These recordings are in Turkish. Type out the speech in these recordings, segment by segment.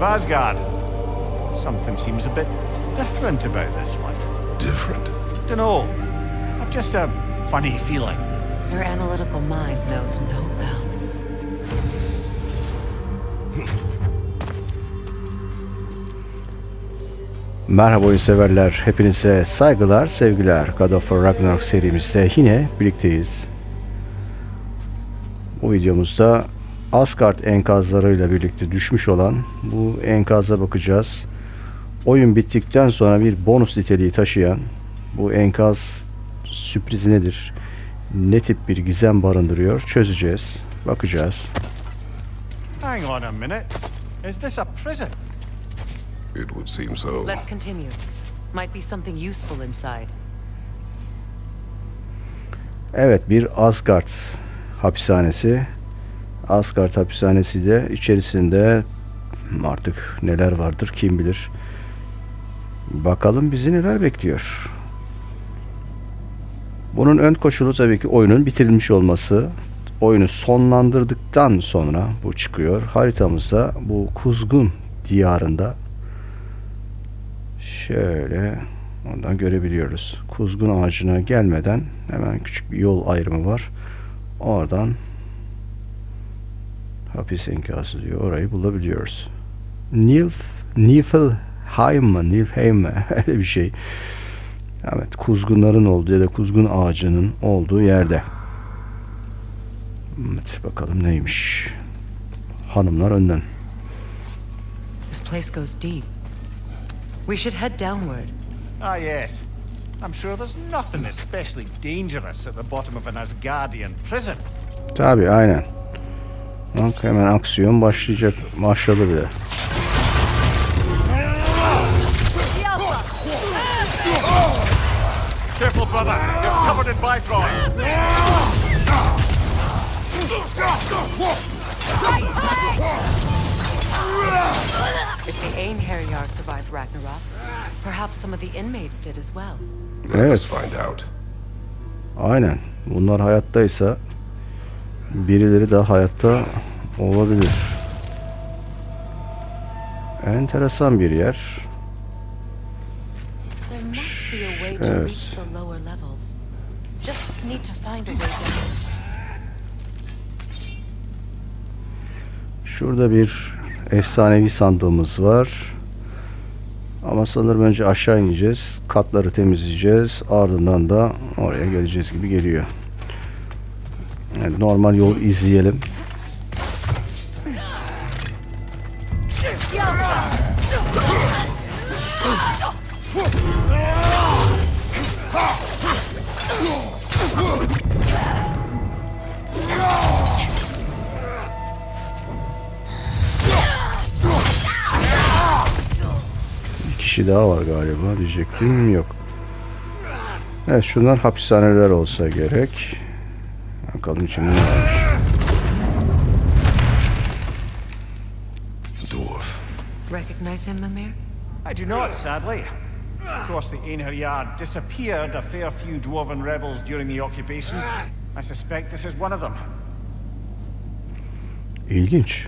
Of Asgard. Something seems a bit different about this one. Different. Dunno. I've just a funny feeling. Your analytical mind knows no bounds. Merhaba oyun severler. Hepinize saygılar, sevgiler. God of War Ragnarok serimizde yine birlikteyiz. Bu videomuzda Asgard enkazlarıyla birlikte düşmüş olan bu enkaza bakacağız. Oyun bittikten sonra bir bonus niteliği taşıyan bu enkaz sürprizi nedir? Ne tip bir gizem barındırıyor? Çözeceğiz. Bakacağız. Hang on a minute. Is this a prison? It would seem so. Let's continue. Might be something useful inside. Evet bir Asgard hapishanesi. Asgard hapishanesi de içerisinde artık neler vardır kim bilir. Bakalım bizi neler bekliyor. Bunun ön koşulu tabii ki oyunun bitirilmiş olması. Oyunu sonlandırdıktan sonra bu çıkıyor. Haritamızda bu kuzgun diyarında şöyle ondan görebiliyoruz. Kuzgun ağacına gelmeden hemen küçük bir yol ayrımı var. Oradan hapis enkazı diyor. Orayı bulabiliyoruz. Nilf, Niflheim mi? Niflheim mi? Öyle bir şey. Evet, kuzgunların olduğu ya da kuzgun ağacının olduğu yerde. Evet, bakalım neymiş. Hanımlar önden. This place goes deep. We should head downward. Ah, yes. I'm sure there's nothing especially dangerous at the bottom of an Asgardian prison. Tabii aynen. Bak hemen aksiyon başlayacak. Başladı bile. Careful, brother. You're covered in Bifrost. If the Einherjar survived Ragnarok, perhaps some of the inmates did as well. Let us find out. Aynen. Bunlar hayattaysa birileri de hayatta olabilir. Enteresan bir yer. Evet. Şurada bir efsanevi sandığımız var. Ama sanırım önce aşağı ineceğiz. Katları temizleyeceğiz. Ardından da oraya geleceğiz gibi geliyor. Evet, normal yol izleyelim. Bir kişi daha var galiba diyecektim. Yok. Evet şunlar hapishaneler olsa gerek. Bakalım içinde ne varmış. Dwarf. Recognize him, Mimir? I do not, sadly. Of course, the Einherjar disappeared a fair few dwarven rebels during the occupation. I suspect this is one of them. İlginç.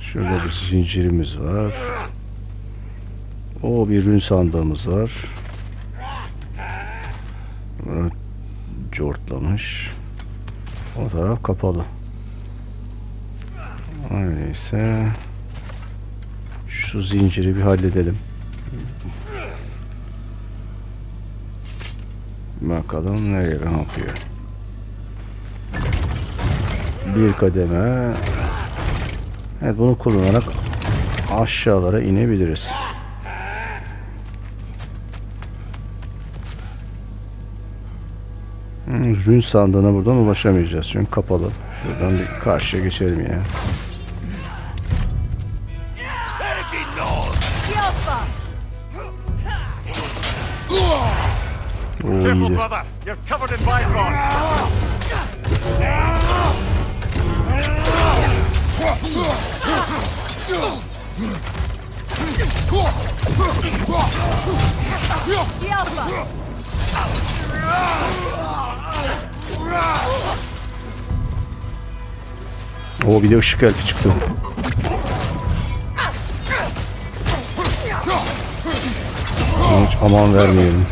Şurada bir zincirimiz var. O bir ürün sandığımız var. Bunu cortlamış. O taraf kapalı. Öyleyse şu zinciri bir halledelim. Bakalım nereye ne yapıyor. Bir kademe. Evet bunu kullanarak aşağılara inebiliriz. Rün sandığına buradan ulaşamayacağız çünkü kapalı. Şuradan bir karşıya geçelim ya. Oo, iyiydi. brother. O bir de ışık elfi çıktı. Hiç aman vermeyelim.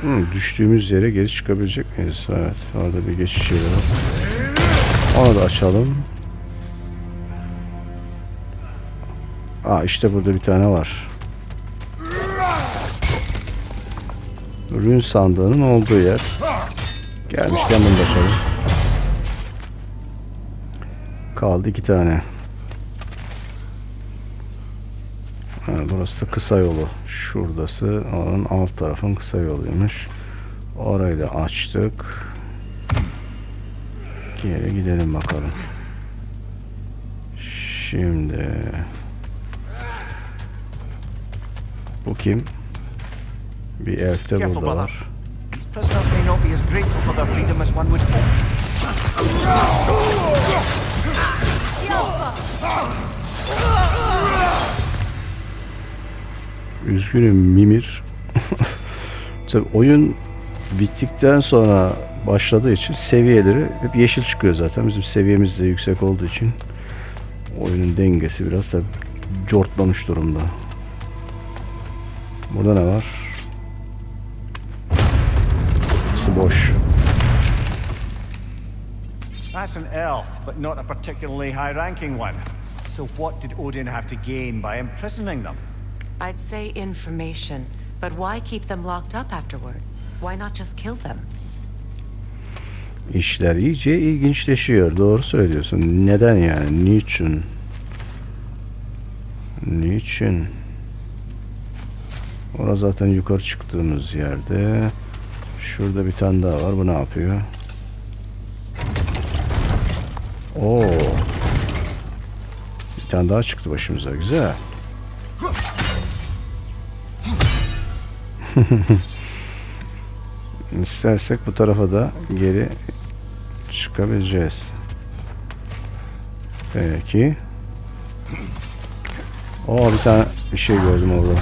Hmm, düştüğümüz yere geri çıkabilecek miyiz? Evet. Orada bir geçiş yeri var. Onu da açalım. Aa işte burada bir tane var. Rün sandığının olduğu yer. Gelmişken bunu da açalım. Kaldı iki tane. Ha, burası da kısa yolu. Şuradası onun alt tarafın kısa yoluymuş. Orayı da açtık. Geri gidelim bakalım. Şimdi bu kim? Bir elf de Careful, burada var. These prisoners may not be as grateful for their freedom as one would hope. Üzgünüm Mimir. Tabii oyun bittikten sonra başladığı için seviyeleri hep yeşil çıkıyor zaten. Bizim seviyemiz de yüksek olduğu için oyunun dengesi biraz da cortlamış durumda. Burada ne var? Burası boş. That's an elf, but not a particularly high-ranking one. So what did Odin have to gain by imprisoning them? I'd say information, but why keep them locked up afterward? Why not just kill them? İşler iyice ilginçleşiyor. Doğru söylüyorsun. Neden yani? Niçin? Niçin? Orası zaten yukarı çıktığımız yerde. Şurada bir tane daha var. Bu ne yapıyor? Oo. Bir tane daha çıktı başımıza. Güzel. İstersek bu tarafa da geri çıkabileceğiz. Peki. Oo bir tane bir şey gördüm orada.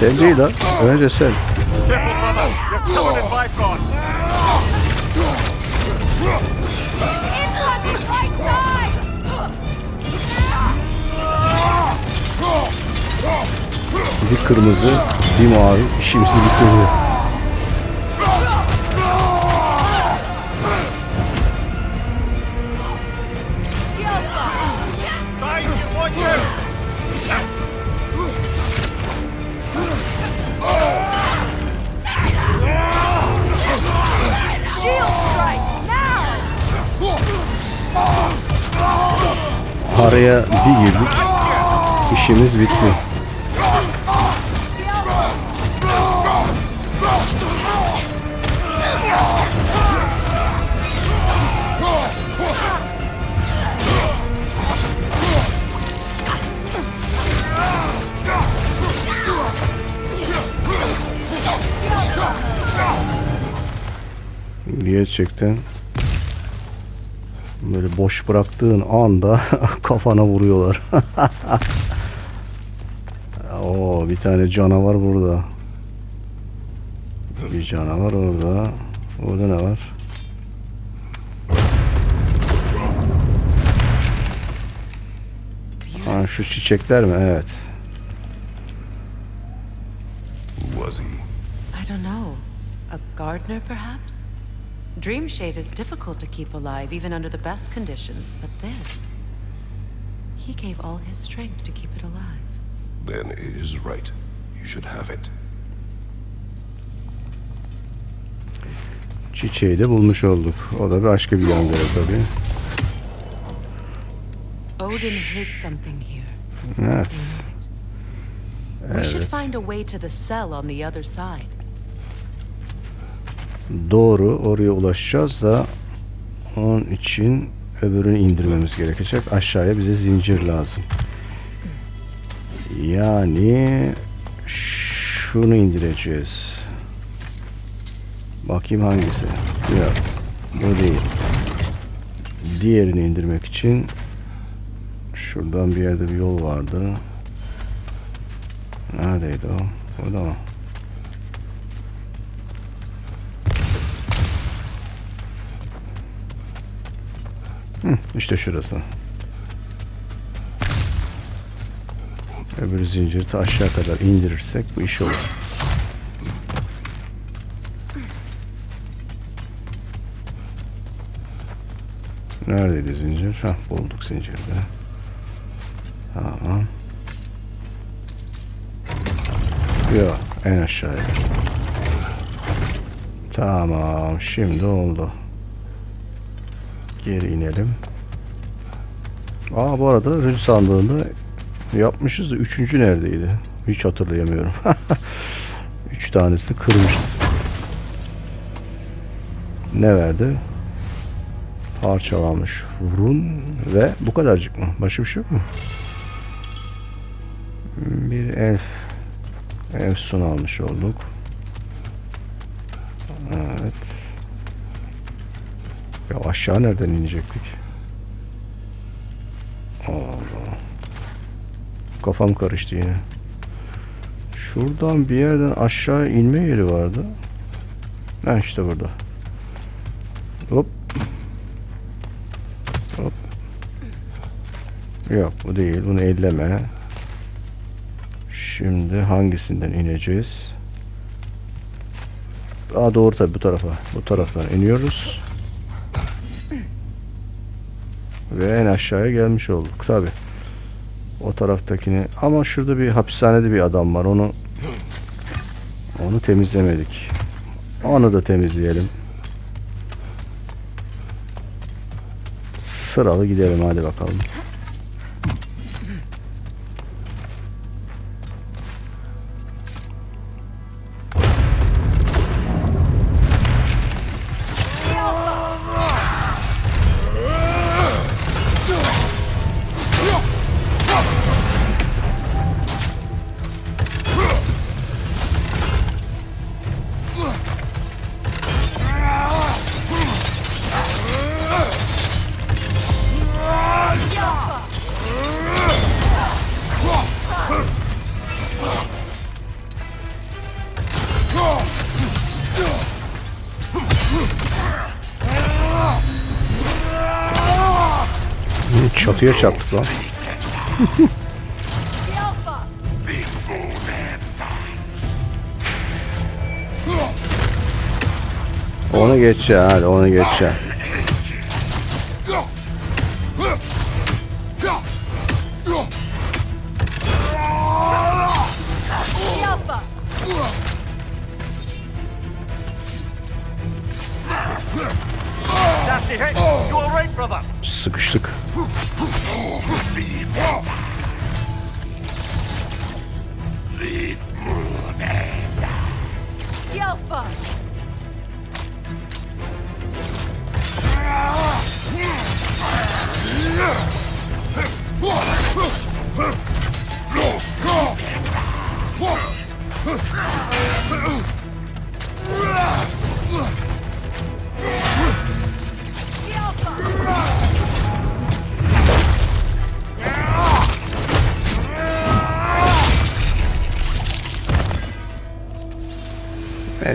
Sen değil lan. Önce sen. Bir kırmızı, bir mavi. Right, you watch Araya bir girdik. İşimiz bitti. Gerçekten böyle boş bıraktığın anda kafana vuruyorlar. Oo bir tane canavar burada. Bir canavar orada. Orada ne var? Ha, şu çiçekler mi? Evet. Was he? I don't know. A gardener, perhaps? Dreamshade is difficult to keep alive, even under the best conditions, but this. He gave all his strength to keep it alive. Then it is right. You should have it. Çiçeği de bulmuş olduk. O da başka bir yöndere tabii. Odin hid something here. Evet. We should find a way to the cell on the other side. Doğru oraya ulaşacağız da Onun için öbürünü indirmemiz gerekecek. Aşağıya bize zincir lazım. Yani şunu indireceğiz. Bakayım hangisi? Yok. Bu değil. Diğerini indirmek için şuradan bir yerde bir yol vardı. Neredeydi o? Burada mı? Hı, işte şurası. Öbür zinciri aşağı kadar indirirsek bu iş olur. Neredeydi zincir? Hah bulduk zincirde. Tamam. Yok en aşağıya. Tamam şimdi oldu. Geri inelim. Aa bu arada rüz sandığında yapmışız üçüncü neredeydi? Hiç hatırlayamıyorum. Üç tanesini kırmışız. Ne verdi? Parçalanmış run ve bu kadarcık mı? Başka bir şey yok mu? Bir elf Efsun almış olduk. Ya aşağı nereden inecektik? Allah. Kafam karıştı yine. Şuradan bir yerden aşağı inme yeri vardı. Ha işte burada. Hop. Hop. Yok bu değil. Bunu elleme. Şimdi hangisinden ineceğiz? Aa doğru tabi bu tarafa. Bu taraftan iniyoruz. Ve en aşağıya gelmiş olduk tabi. O taraftakini ama şurada bir hapishanede bir adam var. Onu onu temizlemedik. Onu da temizleyelim. Sıralı gidelim hadi bakalım. Çatıya çarptık lan. Onu geçeceğim hadi onu geçeceğim. Nasty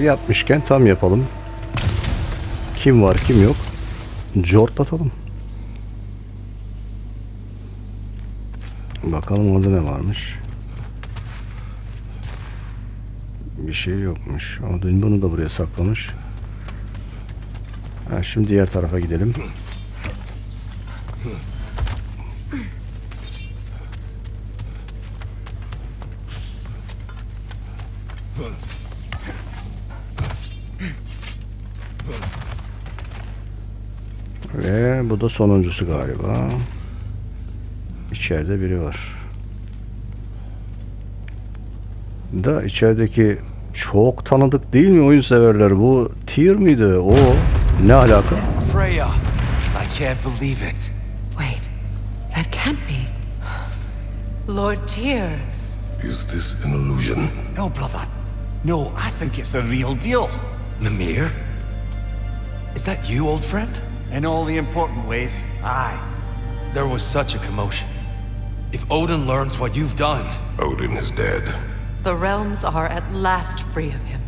yapmışken tam yapalım. Kim var kim yok. Cortlatalım. Bakalım orada ne varmış. Bir şey yokmuş. O dün bunu da buraya saklamış. Ha, şimdi diğer tarafa gidelim. Ve bu da sonuncusu galiba. İçeride biri var. Da içerideki çok tanıdık değil mi oyun severler? Bu Tyr miydi? O ne alaka? Freya, I can't believe it. Wait, that can't be. Lord Tyr. Is this an illusion? No, brother. No, I think it's the real deal. Mimir? Is that you, old friend? In all the important ways, aye. There was such a commotion. If Odin learns what you've done, Odin is dead. The realms are at last free of him.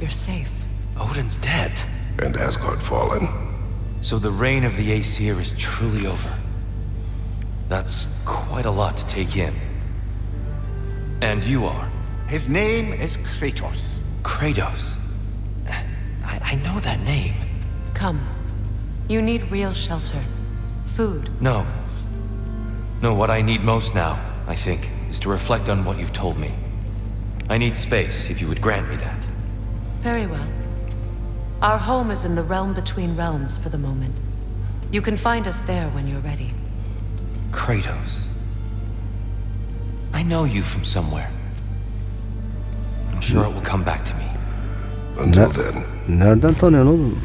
You're safe. Odin's dead. And Asgard fallen. So the reign of the Aesir is truly over. That's quite a lot to take in. And you are His name is Kratos. Kratos. I, I know that name. Come. You need real shelter. Food. No. No, what I need most now, I think, is to reflect on what you've told me. I need space, if you would grant me that. Very well. Our home is in the realm between realms for the moment. You can find us there when you're ready. Kratos. I know you from somewhere. I'm sure it will come back to me. Until Ne- then, Nereden tanıyorsun oğlum?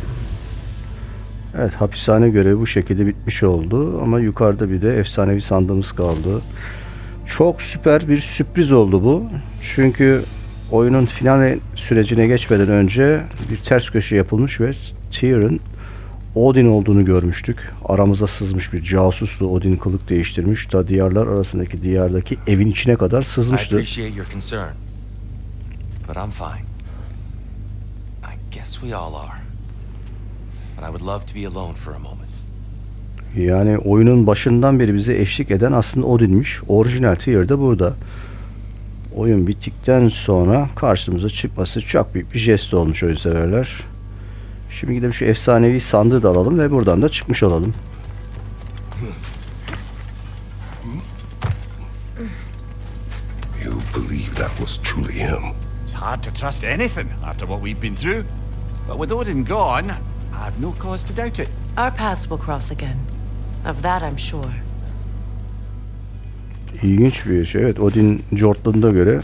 Evet hapishane görevi bu şekilde bitmiş oldu ama yukarıda bir de efsanevi sandığımız kaldı. Çok süper bir sürpriz oldu bu. Çünkü oyunun final sürecine geçmeden önce bir ters köşe yapılmış ve Tyr'ın Odin olduğunu görmüştük. Aramıza sızmış bir casuslu Odin kılık değiştirmiş. Ta diyarlar arasındaki diyardaki evin içine kadar sızmıştı. But I'm fine. I guess we all are. Yani oyunun başından beri bize eşlik eden aslında Odin'miş. Orijinal Tyr de burada. Oyun bittikten sonra karşımıza çıkması çok büyük bir jest olmuş oyun severler. Şimdi gidelim şu efsanevi sandığı da alalım ve buradan da çıkmış olalım. you believe that was truly him. It's hard to trust anything after what we've been through. But with Odin gone, I've no cause to doubt it. Our paths will cross again. Of that I'm sure. İlginç bir şey. Evet Odin Jortland'a göre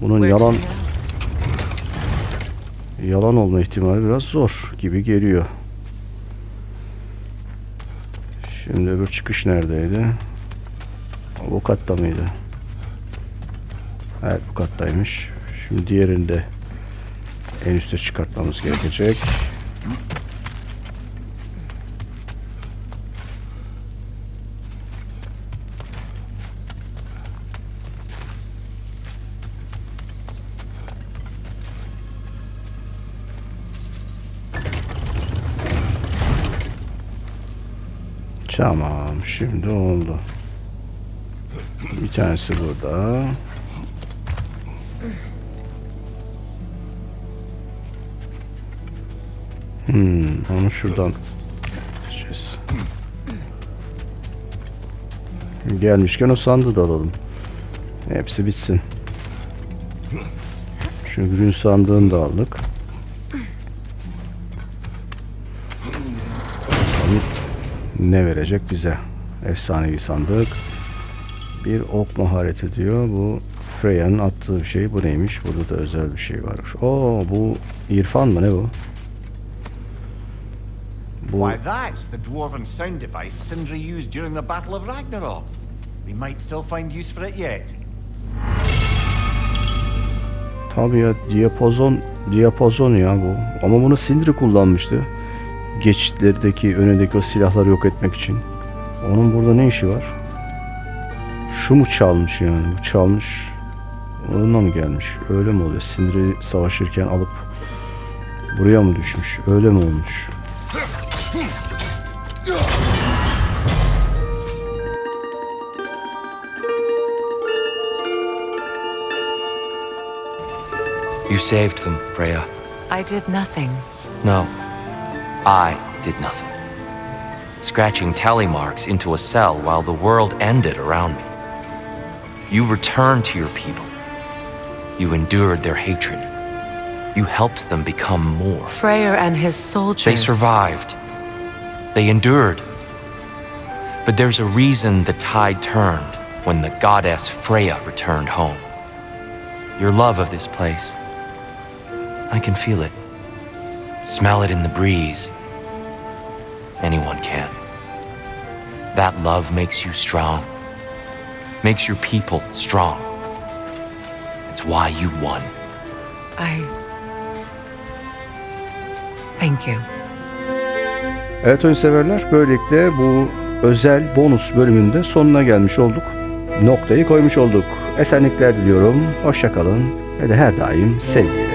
bunun yalan yalan olma ihtimali biraz zor gibi geliyor. Şimdi öbür çıkış neredeydi? Bu katta mıydı? Evet bu kattaymış. Şimdi diğerini de en üste çıkartmamız gerekecek. Tamam şimdi oldu. Bir tanesi burada. Hmm, onu şuradan gideceğiz. Gelmişken o sandığı da alalım. Hepsi bitsin. Şu ürün sandığını da aldık. Ne verecek bize? Efsanevi sandık. Bir ok mahareti diyor. Bu Freya'nın attığı bir şey. Bu neymiş? Burada da özel bir şey var. Oo bu İrfan mı ne bu? Bu Why, that's the dwarven sound device Sindri used during the Battle of Ragnarok. We might still find use for it yet. tabii ya diapazon diapazon ya bu. Ama bunu Sindri kullanmıştı. Geçitlerdeki önündeki o silahları yok etmek için. Onun burada ne işi var? Şu mu çalmış yani? Bu çalmış. Onunla mı gelmiş? Öyle mi oluyor? Sindri savaşırken alıp buraya mı düşmüş? Öyle mi olmuş? You saved them, Freya. I did nothing. No, I did nothing. Scratching tally marks into a cell while the world ended around me. You returned to your people. You endured their hatred. You helped them become more. Freyr and his soldiers. They survived. They endured. But there's a reason the tide turned when the goddess Freya returned home. Your love of this place. I can feel it. Smell it in the breeze. anyone can. That love makes you strong, makes your people strong. It's why you won. I. Thank you. Evet oyun severler böylelikle bu özel bonus bölümünde sonuna gelmiş olduk. Noktayı koymuş olduk. Esenlikler diliyorum. Hoşça kalın ve de her daim sevgiyle